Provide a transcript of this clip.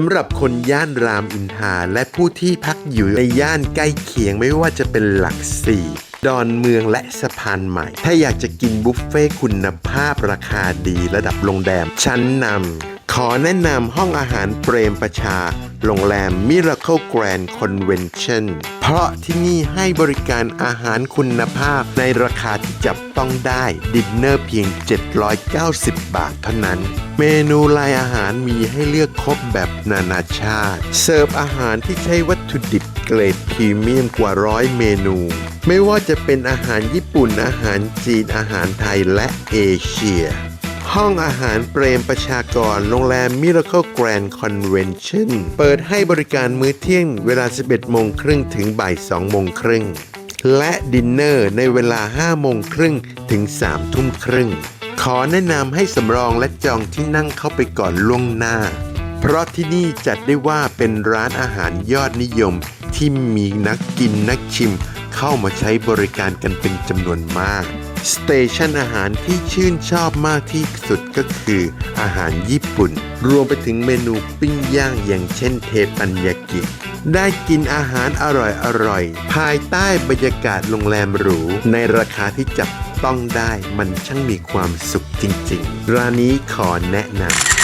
สำหรับคนย่านรามอินทราและผู้ที่พักอยู่ในย่านใกล้เคียงไม่ว่าจะเป็นหลักสี่ดอนเมืองและสะพานใหม่ ถ้าอยากจะกินบุฟเฟ่คุณภาพราคาดีระดับโรงแรมชั้นนำ ขอแนะนำห้องอาหารเปรมประชา โรงแรม Miracle Grand Convention เพราะที่นี่ให้บริการอาหารคุณภาพในราคาที่จับต้องได้ ดินเนอร์เพียง 790 บาทเท่านั้น เมนูลายอาหารมีให้เลือกครบแบบนานาชาติ เสิร์ฟอาหารที่ใช้วัตถุดิบเกรดพรีเมียมกว่าร้อยเมนู ไม่ว่าจะเป็นอาหารญี่ปุ่นอาหารจีนอาหารไทยและเอเชีย ห้องอาหารเปรมประชากร โรงแรม Miracle Grand Convention เปิดให้บริการมื้อเที่ยงเวลา 11 โมงครึ่งถึงบ่าย 2 โมงครึ่ง และดินเนอร์ในเวลา 5 โมงครึ่งถึง 3 ทุ่มครึ่ง ขอแนะนำให้สำรองและจองที่นั่งเข้าไปก่อนล่วงหน้า เพราะที่นี่จัดได้ว่าเป็นร้านอาหารยอดนิยมที่มีนักกินนักชิม เข้ามาใช้บริการกันเป็นจำนวนมาก สเตชันอาหารที่ชื่นชอบมากที่สุดก็คืออาหารญี่ปุ่น รวมไปถึงเมนูปิ้งย่างอย่างเช่นเทปันยากิได้กินอาหารอร่อยๆ ภายใต้บรรยากาศโรงแรมหรู ในราคาที่จับต้องได้มันช่างมีความสุขจริงๆ ร้านนี้ขอแนะนำ